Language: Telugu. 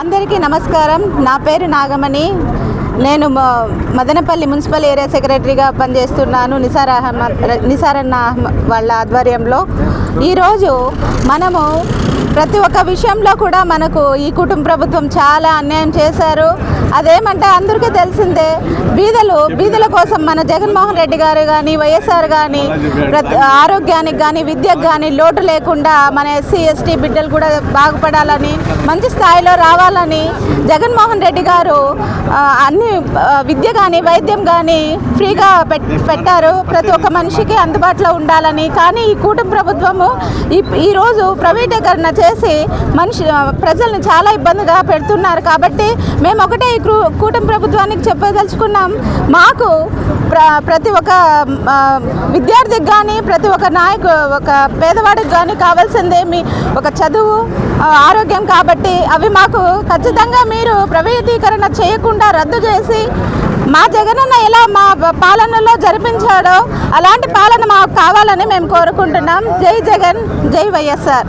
అందరికీ నమస్కారం. నా పేరు నాగమణి. నేను మ- మదనపల్లి మున్సిపల్ ఏరియా సెక్రటరీగా పనిచేస్తున్నాను నిసార్ అహ్మద్ నిసారన్న వాళ్ళ ఆధ్వర్యంలో. ఈరోజు మనము ప్రతి ఒక్క విషయంలో కూడా మనకు ఈ కుటుంబ ప్రభుత్వం చాలా అన్యాయం చేశారు. అదేమంటే అందరికీ తెలిసిందే బీదలు బీదల కోసం మన జగన్మోహన్ రెడ్డి గారు కానీ వైఎస్ఆర్ కానీ ప్రతి ఆరోగ్యానికి కానీ విద్యకు కానీ లోటు లేకుండా మన ఎస్సీ ఎస్టీ బిడ్డలు కూడా బాగుపడాలని మంచి స్థాయిలో రావాలని జగన్మోహన్ రెడ్డి గారు అన్ని విద్య కానీ వైద్యం కానీ ఫ్రీగా పెట్టారు. ప్రతి ఒక్క మనిషికి అందుబాటులో ఉండాలని. కానీ ఈ కూటమి ప్రభుత్వము ఈ ఈరోజు ప్రైవేటీకరణ చేసి మనిషి ప్రజల్ని చాలా ఇబ్బందిగా పెడుతున్నారు కాబట్టి మేము ఒకటే ఈ కూటమి ప్రభుత్వానికి చెప్పదలుచుకున్నాం. మాకు ప్ర ప్రతి ఒక్క విద్యార్థికి కానీ ప్రతి ఒక్క నాయకు ఒక పేదవాడికి కానీ కావాల్సిందే మీ ఒక చదువు ఆరోగ్యం కాబట్టి అవి మాకు ఖచ్చితంగా మీరు ప్రైవేటీకరణ చేయకుండా రద్దు చేసి మా జగనన్న ఎలా మా పాలనలో జరిపించాడో అలాంటి పాలన మాకు కావాలని మేము కోరుకుంటున్నాం. జై జగన్ జై వైఎస్ఆర్.